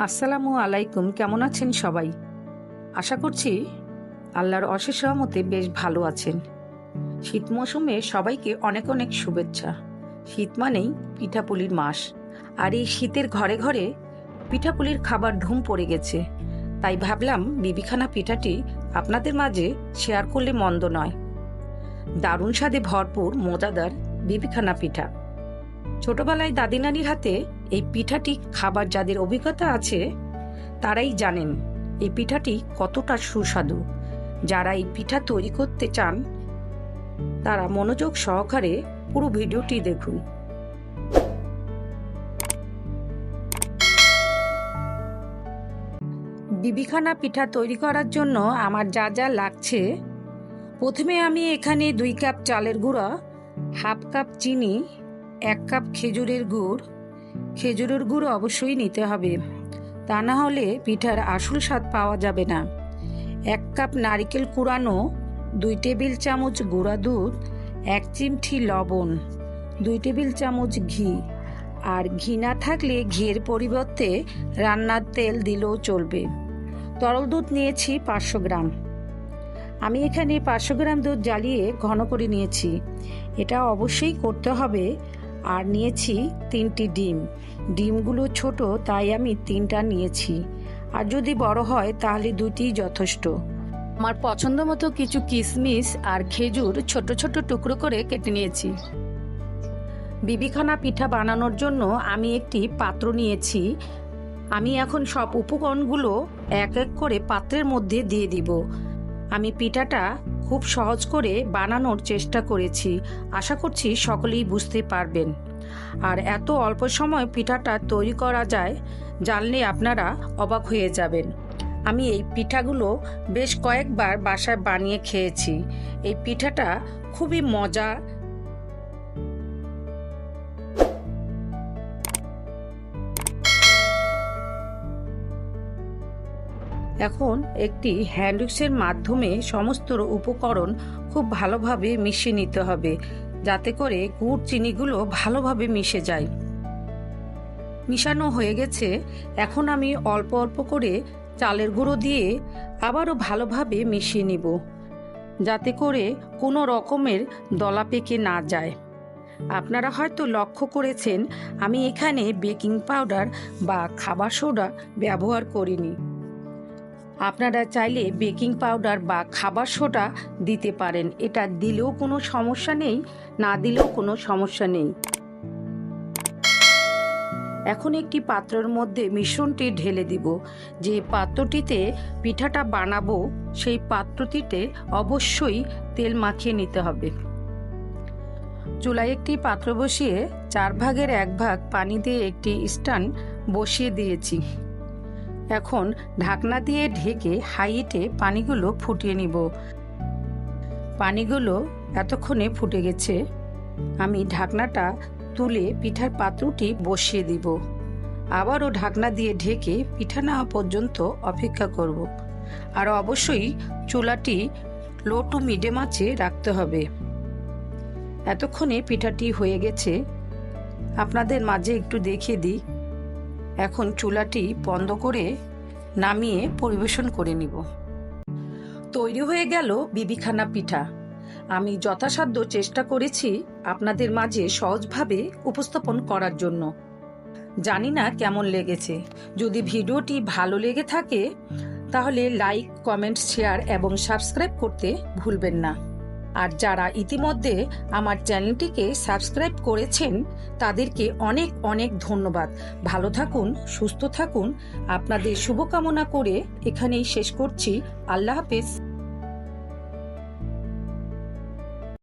আসসালামু আলাইকুম, কেমন আছেন সবাই? আশা করছি আল্লাহর অশেষ রহমতে বেশ ভালো আছেন। শীত মৌসুমে সবাইকে অনেক অনেক শুভেচ্ছা। শীত মানেই পিঠাপুলির মাস। আর এই শীতের ঘরে ঘরে পিঠাপুলির খাবার ধুম পড়ে গেছে। তাই ভাবলাম বিবিখানা পিঠাটি আপনাদের মাঝে শেয়ার করলে মন্দ নয়। দারুণ স্বাদে ভরপুর, মজাদার বিবিখানা পিঠা। ছোটবেলায় দাদি নানির হাতে এই পিঠাটি খাবার যাদের অভিজ্ঞতা আছে, তারাই জানেন এই পিঠাটি কতটা সুস্বাদু। যারা এই পিঠা তৈরি করতে চান, তারা মনোযোগ সহকারে পুরো ভিডিওটি দেখুন। বিবিখানা পিঠা তৈরি করার জন্য আমার যা যা লাগছে, প্রথমে আমি এখানে দুই কাপ চালের গুঁড়া, হাফ কাপ চিনি, এক কাপ খেজুরের গুড় খেজুরের গুড় অবশ্যই নিতে হবে। তা না হলে পিঠার আসল স্বাদ পাওয়া যাবে না। এক কাপ নারিকেল কুড়ানো, দুই টেবিল চামচ গুঁড়া দুধ, এক চিমঠি লবণ, দুই টেবিল চামচ ঘি আর ঘি না থাকলে ঘিয়ের পরিবর্তে রান্নার তেল দিলেও চলবে। তরল দুধ নিয়েছি পাঁচশো গ্রাম। আমি এখানে পাঁচশো গ্রাম দুধ জ্বালিয়ে ঘন করে নিয়েছি। এটা অবশ্যই করতে হবে আর নিয়েছি তিনটি ডিম। ডিমগুলো ছোট, তাই আমি তিনটা নিয়েছি। আর যদি বড় হয়, তাহলে দুটিই যথেষ্ট। আমার পছন্দ মতো কিছু কিশমিশ আর খেজুর ছোট ছোট টুকরো করে কেটে নিয়েছি। বিবিখানা পিঠা বানানোর জন্য আমি একটি পাত্র নিয়েছি। আমি এখন সব উপকরণগুলো এক এক করে পাত্রের মধ্যে দিয়ে দিব। আমি পিঠাটা খুব সহজ করে বানানোর চেষ্টা করেছি। আশা করছি সকলেই বুঝতে পারবেন। আর এত অল্প সময় পিঠাটা তৈরি করা যায়, জানলে আপনারা অবাক হয়ে যাবেন। আমি এই পিঠাগুলো বেশ কয়েকবার বাসায় বানিয়ে খেয়েছি। এই পিঠাটা খুবই মজা এখন একটি হ্যান্ডউইক্সের মাধ্যমে সমস্ত উপকরণ খুব ভালোভাবে মিশিয়ে নিতে হবে, যাতে করে গুড় চিনিগুলো ভালোভাবে মিশে যায়। মিশানো হয়ে গেছে। এখন আমি অল্প অল্প করে চালের গুঁড়ো দিয়ে আবারও ভালোভাবে মিশিয়ে নিব, যাতে করে কোনো রকমের দলা পেকে না যায়। আপনারা হয়তো লক্ষ্য করেছেন, আমি এখানে বেকিং পাউডার বা খাবার সোডা ব্যবহার করিনি। আপনারা চাইলে বেকিং পাউডার বা খাবার সোডা দিতে পারেন। এটা দিলেও কোনো সমস্যা নেই, না দিলেও কোনো সমস্যা নেই। এখন একটি পাত্রের মধ্যে মিশ্রণটি ঢেলে দিব। যে পাত্রটিতে পিঠাটা বানাবো, সেই পাত্রটিতে অবশ্যই তেল মাখিয়ে নিতে হবে। চুলায় একটি পাত্র বসিয়ে চার ভাগের এক ভাগ পানি দিয়ে একটি স্ট্যান্ড বসিয়ে দিয়েছি। এখন ঢাকনা দিয়ে ঢেকে হাইটে পানিগুলো ফুটিয়ে নিব। পানিগুলো এতক্ষণে ফুটে গেছে। আমি ঢাকনাটা তুলে পিঠার পাত্রটি বসিয়ে দিব। আবারও ঢাকনা দিয়ে ঢেকে পিঠা নেওয়া পর্যন্ত অপেক্ষা করব। আর অবশ্যই চুলাটি লো টু মিডিয়াম আঁচে রাখতে হবে। এতক্ষণে পিঠাটি হয়ে গেছে। আপনাদের মাঝে একটু দেখিয়ে দিই। এখন চুলাটি বন্ধ করে নামিয়ে পরিবেশন করে নিব। তৈরি হয়ে গেল বিবিখানা পিঠা। আমি যথাসাধ্য চেষ্টা করেছি আপনাদের মাঝে সহজভাবে উপস্থাপন করার জন্য। জানি না কেমন লেগেছে। যদি ভিডিওটি ভালো লেগে থাকে, তাহলে লাইক, কমেন্ট, শেয়ার এবং সাবস্ক্রাইব করতে ভুলবেন না। আর যারা ইতিমধ্যে আমার চ্যানেলটিকে সাবস্ক্রাইব করেছেন, তাদেরকে অনেক অনেক ধন্যবাদ। ভালো থাকুন, সুস্থ থাকুন। আপনাদের শুভকামনা করে এখানেই শেষ করছি। আল্লাহ হাফেজ।